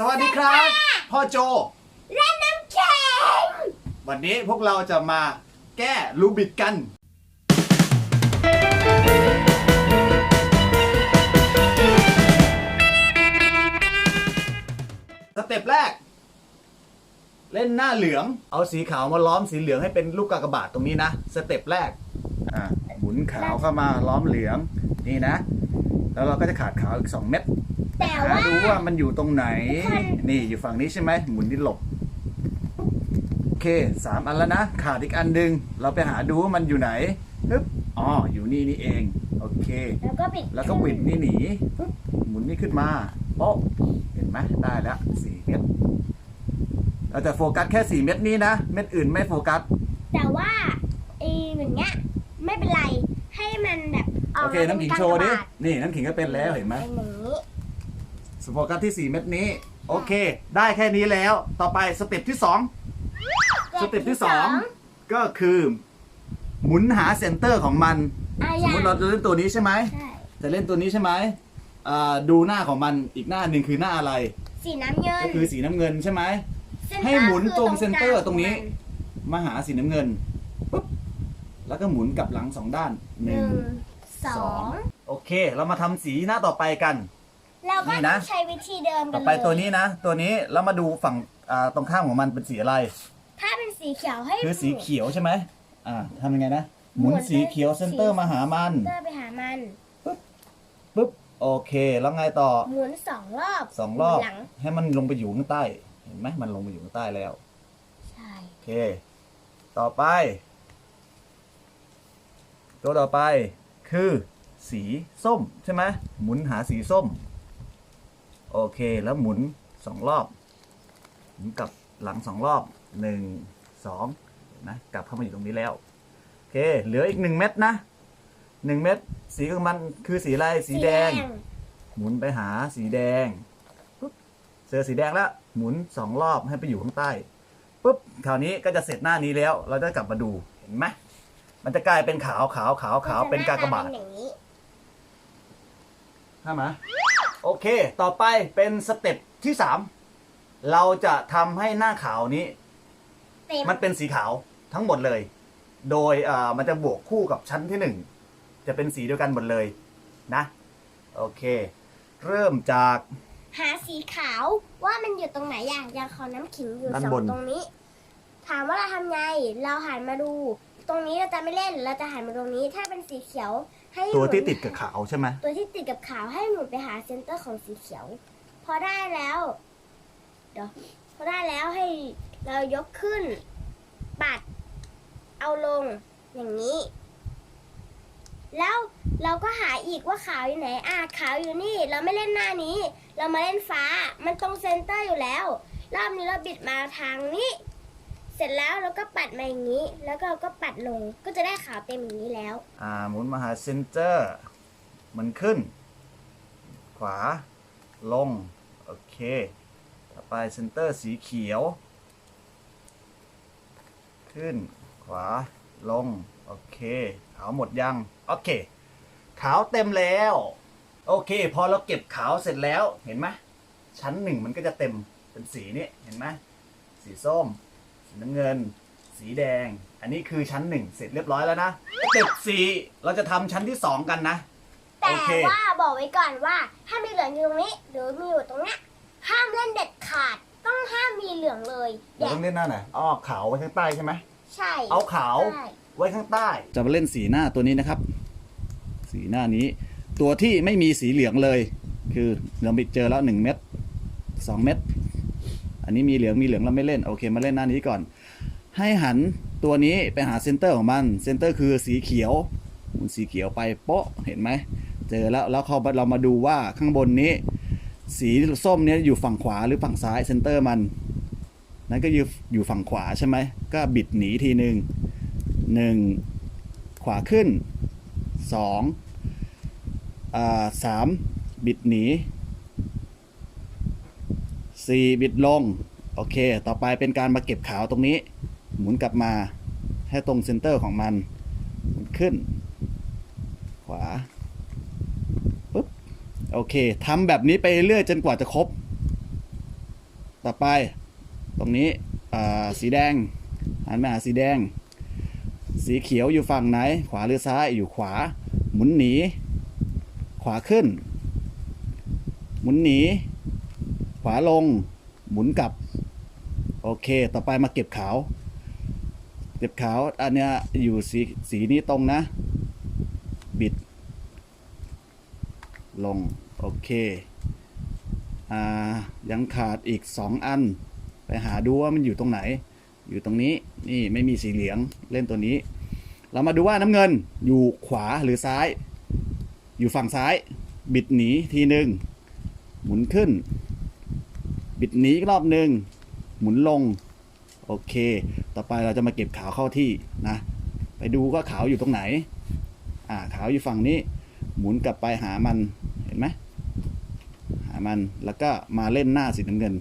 สวัสดีครับ พ่อโจ และน้ำแข็งวันนี้พวกเราจะมาแก้ลูบิดกัน สเต็ปแรก เล่นหน้าเหลือง เอาสีขาวมาล้อมสีเหลืองให้เป็นลูกกากบาทตรงนี้นะ สเต็ปแรก อ่าหมุนขาวเข้ามาล้อมเหลือง นี่นะ แล้วเราก็จะขาดขาวอีก 2 เม็ด แต่หาว่า ดูว่ามันอยู่ตรงไหน ทุกคน นี่อยู่ฝั่งนี้ใช่ไหมหมุนที่หลบ โอเคสามอันแล้วนะ ขาดอีกอันหนึง เราไปหาดูว่ามันอยู่ไหนปึ๊บอ๋ออยู่นี่นี่เอง โอเค แล้วก็ปิดแล้วก็บิดนี่หนีปึ๊บหมุนนี่ขึ้นมาโป๊ะเห็นไหมได้แล้วสี่เม็ดเราจะโฟกัสแค่สี่เม็ดนี้นะ เม็ดอื่นไม่โฟกัส แต่ว่าไอ้อย่างเงี้ยไม่เป็นไรให้มันแบบอโออกเค มาน้ำขิงป็โชว์ดิกากบาทนี่น้ำขิงก็เป็นแล้วเห็นไหมเป็นอย่างนี้ โฟกัสที่ 4 เม็ดนี้ โอเค ได้แค่นี้แล้ว ต่อไปสเต็ปที่ 2 สเต็ปที่ 2 ก็คือหมุนหาเซนเตอร์ของมัน อะสมมติเราจะเล่นตัวนี้ใช่ไหม ใช่จะเล่นตัวนี้ใช่ไหมอ่าดูหน้าของมันอีกหน้าหนึ่งคือหน้าอะไร สีน้ำเงินก็คือสีน้ำเงินใช่ไหม เส้นให้หมุนคือตรงเซ็นเตอร์กลาตรงนี้ขอมาหาสีน้ำเงินปุ๊บแล้วก็หมุนกลับหลังสองด้านหมันหนึ่นึ่งงสสอองงโอเค เรามาทำสีหน้าต่อไปกัน เราก็นี่ต้นะองใช้วิธีเดิมกัต่อนเลยไปตัวนี้นะ ตัวนี้เรามาดูฝั่งอ่าตรงข้ามของมันเป็นสีอะไร ถ้าเป็นสีเขียวให้ คือสีเขียวใช่ไหมอ่าทำยังไงนะ หมุนสีเขียวเซนเตอร์มาหามันเตอร์ไปหามัน ปุ๊บโอเค แล้วไงต่อหมุนสองรอบสองรอบหมุนหลังให้มันลงไปอยู่ข้างใต้ เห็นไหมมันลงไปอยู่ข้างใต้แล้ว ใช่โอเค ต่อไป ตัวต่อไปคือสีส้มใช่ไหมหมุนหาสีส้ม โอเคแล้วหมุนสองรอบหมุนกลับหลังสองรอบหนึ่งสองเห็นไหมกลับเข้ามาอยู่ตรงนี้แล้ว โอเค เหลืออีกหนึ่งเม็ดนะหนึ่งเม็ดสีของมันคือสีอะไรสีแดง หมุนไปหาสีแดงปุ๊บเจอสีแดงแล้ว หมุนสองรอบให้ไปอยู่ข้างใต้ปุ๊บคราวนี้ก็จะเสร็จหน้านี้แล้ว เราจะกลับมาดูเห็นไหมมันจะกลายเป็นขาวขาวขาวขาวเป็นกากบาทมันจะหน้ตเป็นอย่างนี้ใช่ไหม โอเค ต่อไปเป็นสเต็ปที่สามเราจะทำให้หน้าขาวนี้ เต็มมันเป็นสีขาวทั้งหมดเลย โดยอ่ามันจะบวกคู่กับชั้นที่หนึ่งจะเป็นสีเดียวกันหมดเลยนะ โอเค เริ่มจาก หาสีขาวว่ามันอยู่ตรงไหนอย่างอย่างของน้ำขิงอยู่ด้านสองบนตรงนี้ ถามว่าเราทำไง เราหันมาดู ตรงนี้เราจะไม่เล่นเราจะหันมาตรงนี้ ถ้าเป็นสีเขียว ให้ตัวที่หมุนติดกับขาวใช่ไหมตัวที่ติดกับขาวให้หมุนไปหาเซนเตอร์ของสีเขียว พอได้แล้วเดี๋ยวพอได้แล้วให้เรายกขึ้น ปัด เอาลงอย่างนี้ แล้วเราก็หาอีกว่าขาวอยู่ไหนอะขาวอยู่นี่ เราไม่เล่นหน้านี้ เรามาเล่นฟ้า มันตรงเซนเตอร์อยู่แล้ว รอบนี้เราบิดมาทางนี้ เสร็จแล้วเราก็ปัดมาอย่างนี้ แล้วก็เราก็ปัดลงก็จะได้ขาวเต็มอย่างนี้แล้ว อ่าหมุนมาหาเซนเตอร์มันขึ้น ขวา ลง โอเค ต่อไปเซนเตอร์สีเขียว ขึ้น ขวา ลง โอเค ขาวหมดยัง โอเค ขาวเต็มแล้ว โอเค พอเราเก็บขาวเสร็จแล้ว เห็นไหมชั้นหนึ่งมันก็จะเต็มเป็นสีนี้ เห็นไหมสีส้ม น้ำเงิน สีแดง อันนี้คือชั้นหนึ่งเสร็จเรียบร้อยแล้วนะตึกสี่เราจะทำชั้นที่สองกันนะ แต่โอเค ว่าบอกไว้ก่อนว่าถ้ามีเหลืองอยู่ตรงนี้ หรือมีอยู่ตรงเนี้ยห้ามเล่นเด็ดขาด ต้องห้ามมีเหลืองเลยเราต้องเล่นหน้าไหนอ้อขาวไว้ข้างใต้ใช่ไหมใช่เอาขาวใช่ไว้ข้างใต้ จะมาเล่นสีหน้าตัวนี้นะครับ สีหน้านี้ ตัวที่ไม่มีสีเหลืองเลย คือเราไปเจอแล้วหนึ่งเม็ดสองเม็ด อันนี้มีเหลืองมีเหลืองเราไม่เล่นโอเคมาเล่นหน้านี้ก่อน ให้หันตัวนี้ไปหาเซนเตอร์ของมันเซนเตอร์คือสีเขียวมุนสีเขียวไปโป๊ะเห็นไหมเจอแล้วแล้วเขาเรามาดูว่าข้างบนนี้ สีส้มเนี้ยอยู่ฝั่งขวาหรือฝั่งซ้ายเซนเตอร์มันนั่นก็อยู่อยู่ฝั่งขวาใช่ไหมก็บิดหนีทีหนึ่งหนึ่งขวาขึ้นสองอ่าสามบิดหนี สี่บิดลง โอเค ต่อไปเป็นการมาเก็บขาวตรงนี้ หมุนกลับมาให้ตรงเซนเตอร์ของมัน ขึ้น ขวาปุ๊บโอเคทำแบบนี้ไปเรื่อยจนกว่าจะครบ ต่อไปตรงนี้สีแดงหันมาหาสีแดง สีเขียวอยู่ฝั่งไหน ขวาหรือซ้ายอยู่ขวา หมุนหนี ขวาขึ้น หมุนหนี วาลง หมุนกลับ โอเค ต่อไปมาเก็บขาว เก็บขาว อันเนี้ยอยู่สีสีนี้ตรงนะ บิด ลง โอเค อ่า ยังขาดอีกสองอัน ไปหาดูว่ามันอยู่ตรงไหน อยู่ตรงนี้ นี่ไม่มีสีเหลือง เล่นตัวนี้ เรามาดูว่าน้ำเงินอยู่ขวาหรือซ้าย อยู่ฝั่งซ้าย บิดหนีทีหนึ่งหมุนขึ้น บิดหนีอีกรอบหนึ่งหมุนลง โอเค ต่อไปเราจะมาเก็บขาวเข้าที่นะ ไปดูว่าขาวอยู่ตรงไหน อ่าขาวอยู่ฝั่งนี้ หมุนกลับไปหามันเห็นไหมหามันแล้วก็มาเล่นหน้าสีน้ำเงิน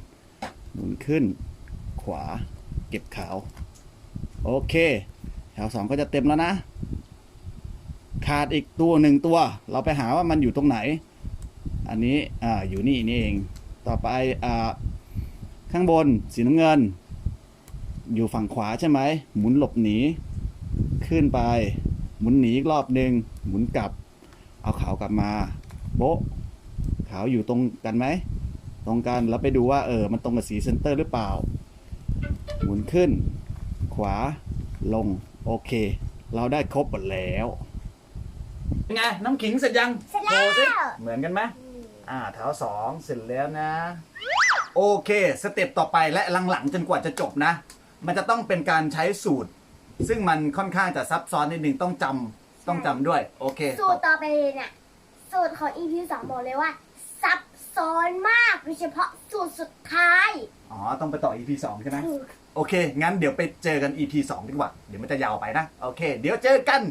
หมุนขึ้น ขวา เก็บขาว โอเค แถวสองก็จะเต็มแล้วนะ ขาดอีกตัวหนึ่งตัว เราไปหาว่ามันอยู่ตรงไหน อันนี้อ่าอยู่นี่นี่เอง ต่อไปอ่า ข้างบนสีน้ำเงิน อยู่ฝั่งขวาใช่ไหมหมุนหลบหนี ขึ้นไป หมุนหนีอีกรอบหนึ่งหมุนกลับ เอาขาวกลับมาโบ๊ะขาวอยู่ตรงกันไหม ตรงกันแล้วไปดูว่าเออมันตรงกับสีเซนเตอร์หรือเปล่า หมุนขึ้น ขวาลง โอเค เราได้ครบหมดแล้วเป็นไงน้ำขิงเสร็จยังเสร็จแล้วโชสิเหมือนกันไหมอ่าแถวสองเสร็จแล้วนะ โอเค สเต็ปต่อไปและหลังๆ จนกว่าจะจบนะ มันจะต้องเป็นการใช้สูตร ซึ่งมันค่อนข้างจะซับซ้อนนิดนึงต้องจำต้องจำด้วย โอเคสูตรต่อไปเนี่ยสูตรของ EP สองบอกเลยว่า ซับซ้อนมากโดยเฉพาะสูตรสุดท้ายอ๋อ ต้องไปต่อ EP 2ใช่ไหมถูกโอเค งั้นเดี๋ยวไปเจอกัน EP 2 ดีกว่า เดี๋ยวมันจะยาวไปนะ โอเค เดี๋ยวเจอกัน